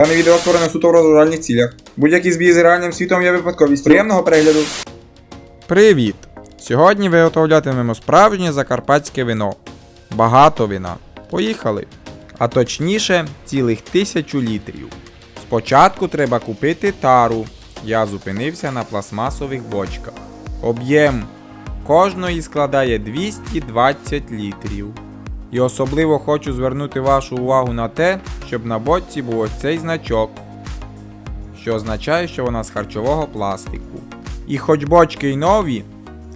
Дане відео створено суто в розважальних цілях. Будь-які збій з реальним світом є випадковістю. Приємного перегляду. Привіт! Сьогодні виготовлятимемо справжнє закарпатське вино. Багато вина. Поїхали! А точніше, цілих тисячу літрів. Спочатку треба купити тару. Я зупинився на пластмасових бочках. Об'єм кожної складає 220 літрів. І особливо хочу звернути вашу увагу на те, щоб на бочці був ось цей значок, що означає, що вона з харчового пластику. І хоч бочки й нові,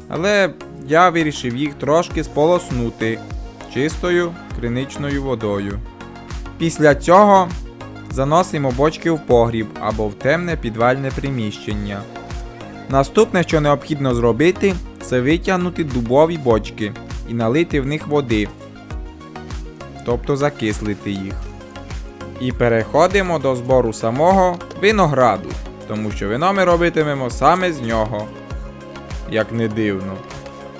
але я вирішив їх трошки сполоснути чистою криничною водою. Після цього заносимо бочки в погріб або в темне підвальне приміщення. Наступне, що необхідно зробити, це витягнути дубові бочки і налити в них води, тобто закислити їх. І переходимо до збору самого винограду, тому що вино ми робитимемо саме з нього. Як не дивно.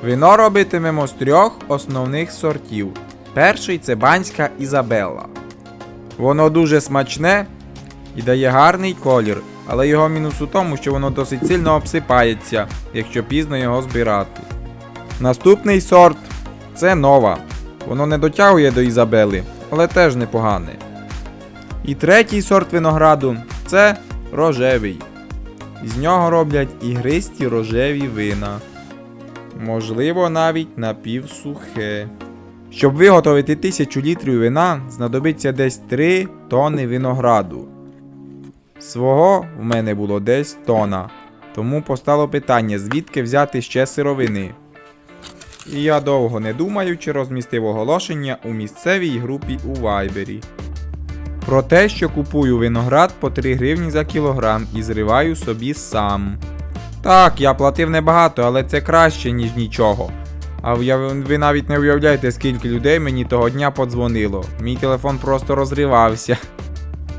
Вино робитимемо з трьох основних сортів. Перший це банська Ізабелла. Воно дуже смачне і дає гарний колір, але його мінус у тому, що воно досить сильно обсипається, якщо пізно його збирати. Наступний сорт це нова. Воно не дотягує до Ізабели, але теж непогане. І третій сорт винограду це рожевий. З нього роблять ігристі рожеві вина. Можливо, навіть напівсухе. Щоб виготовити 1000 літрів вина, знадобиться десь 3 тонни винограду. Свого в мене було десь тона, тому постало питання, звідки взяти ще сировини. І я довго не думаючи розмістив оголошення у місцевій групі у Вайбері. Про те, що купую виноград по 3 гривні за кілограм і зриваю собі сам. Так, я платив небагато, але це краще, ніж нічого. А ви навіть не уявляєте, скільки людей мені того дня подзвонило. Мій телефон просто розривався.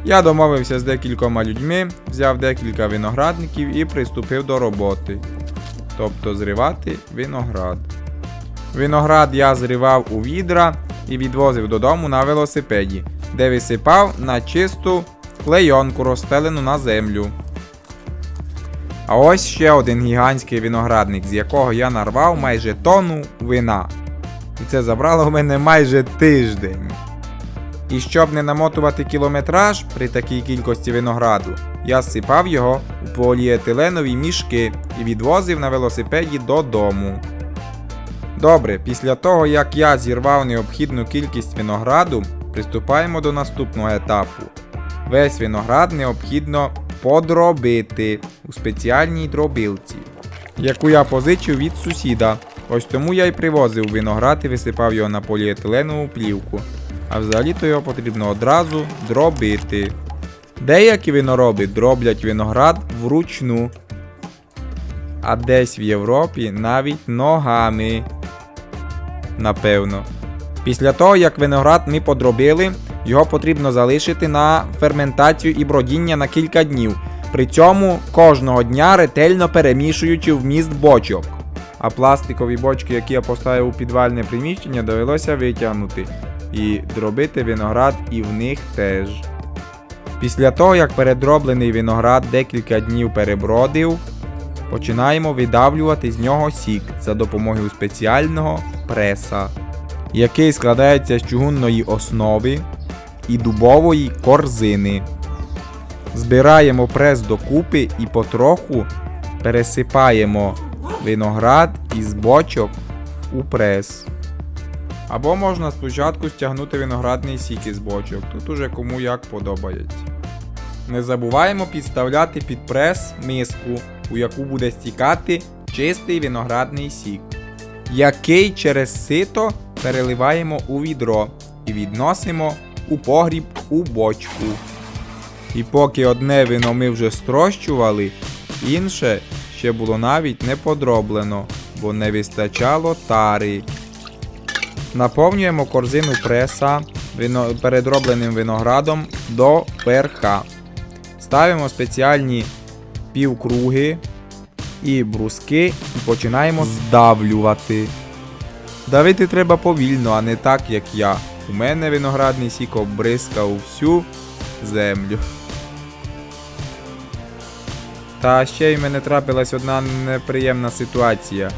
Я домовився з декількома людьми, взяв декілька виноградників і приступив до роботи. Тобто зривати виноград. Виноград я зривав у відра і відвозив додому на велосипеді, де висипав на чисту клейонку, розстелену на землю. А ось ще один гігантський виноградник, з якого я нарвав майже тонну вина. І це забрало в мене майже тиждень. І щоб не намотувати кілометраж при такій кількості винограду, я зсипав його у поліетиленові мішки і відвозив на велосипеді додому. Добре, після того як я зірвав необхідну кількість винограду, приступаємо до наступного етапу. Весь виноград необхідно подробити у спеціальній дробилці, яку я позичив від сусіда. Ось тому я й привозив виноград і висипав його на поліетиленову плівку. А взагалі-то його потрібно одразу дробити. Деякі винороби дроблять виноград вручну, а десь в Європі навіть ногами. Напевно. Після того, як виноград ми подробили, його потрібно залишити на ферментацію і бродіння на кілька днів. При цьому кожного дня ретельно перемішуючи вміст бочок. А пластикові бочки, які я поставив у підвальне приміщення, довелося витягнути і дробити виноград і в них теж. Після того, як передроблений виноград декілька днів перебродив, починаємо видавлювати з нього сік за допомогою спеціального преса, який складається з чугунної основи і дубової корзини. Збираємо прес докупи і потроху пересипаємо виноград із бочок у прес. Або можна спочатку стягнути виноградний сік із бочок, тут уже кому як подобається. Не забуваємо підставляти під прес миску, у яку буде стікати чистий виноградний сік, який через сито переливаємо у відро і відносимо у погріб у бочку. І поки одне вино ми вже строщували, інше ще було навіть не подроблено, бо не вистачало тари. Наповнюємо корзину преса вино... передробленим виноградом до верха. Ставимо спеціальні півкруги і бруски і починаємо здавлювати. Давити треба повільно, а не так, як я. У мене виноградний сік обрискав всю землю. Та ще й мене трапилась одна неприємна ситуація.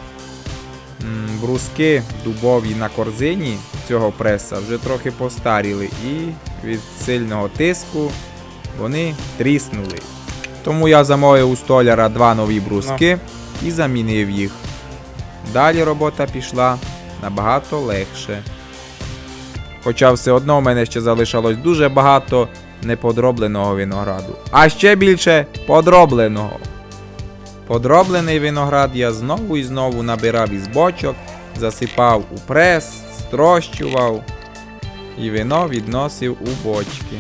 Бруски дубові на корзині цього преса вже трохи постаріли і від сильного тиску вони тріснули. Тому я замовив у столяра два нові бруски і замінив їх. Далі робота пішла набагато легше. Хоча все одно в мене ще залишалось дуже багато неподробленого винограду. А ще більше подробленого. Подроблений виноград я знову і знову набирав із бочок, засипав у прес, строщував і вино відносив у бочки.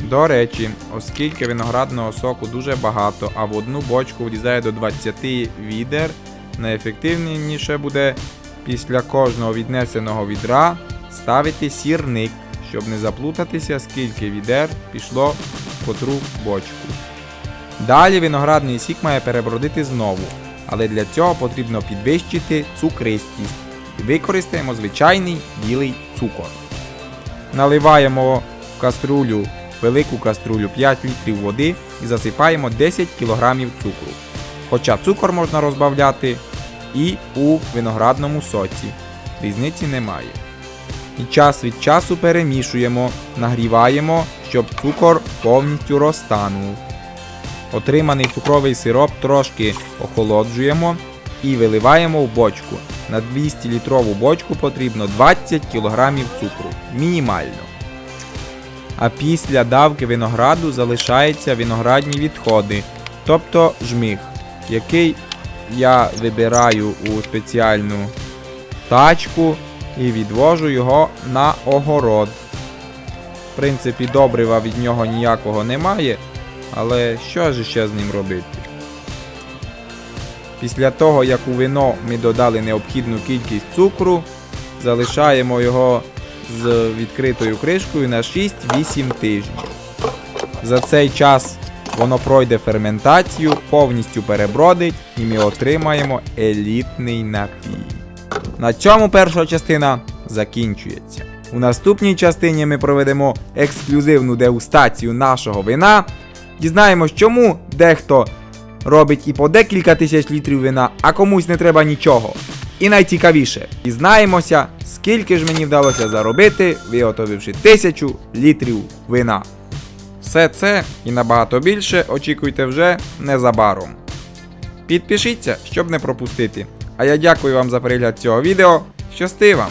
До речі, оскільки виноградного соку дуже багато, а в одну бочку влізає до 20 відер, найефективніше буде після кожного віднесеного відра ставити сірник, щоб не заплутатися, скільки відер пішло в котру бочку. Далі виноградний сік має перебродити знову, але для цього потрібно підвищити цукристість. Використаємо звичайний білий цукор. Наливаємо в каструлю, велику каструлю 5 літрів води і засипаємо 10 кг цукру. Хоча цукор можна розбавляти і у виноградному соці. Різниці немає. І час від часу перемішуємо, нагріваємо, щоб цукор повністю розтанув. Отриманий цукровий сироп трошки охолоджуємо і виливаємо в бочку. На 200 літрову бочку потрібно 20 кг цукру. Мінімально. А після давки винограду залишаються виноградні відходи, тобто жмих, який я вибираю у спеціальну тачку і відвожу його на огород. В принципі, добрива від нього ніякого немає, але що ж ще з ним робити? Після того, як у вино ми додали необхідну кількість цукру, залишаємо його з відкритою кришкою на 6-8 тижнів. За цей час воно пройде ферментацію, повністю перебродить і ми отримаємо елітний напій. На цьому перша частина закінчується. У наступній частині ми проведемо ексклюзивну дегустацію нашого вина. Дізнаємось, чому дехто робить і по декілька тисяч літрів вина, а комусь не треба нічого. І найцікавіше, дізнаємося, скільки ж мені вдалося заробити, виготовивши тисячу літрів вина. Все це і набагато більше очікуйте вже незабаром. Підпишіться, щоб не пропустити. А я дякую вам за перегляд цього відео. Щасти вам!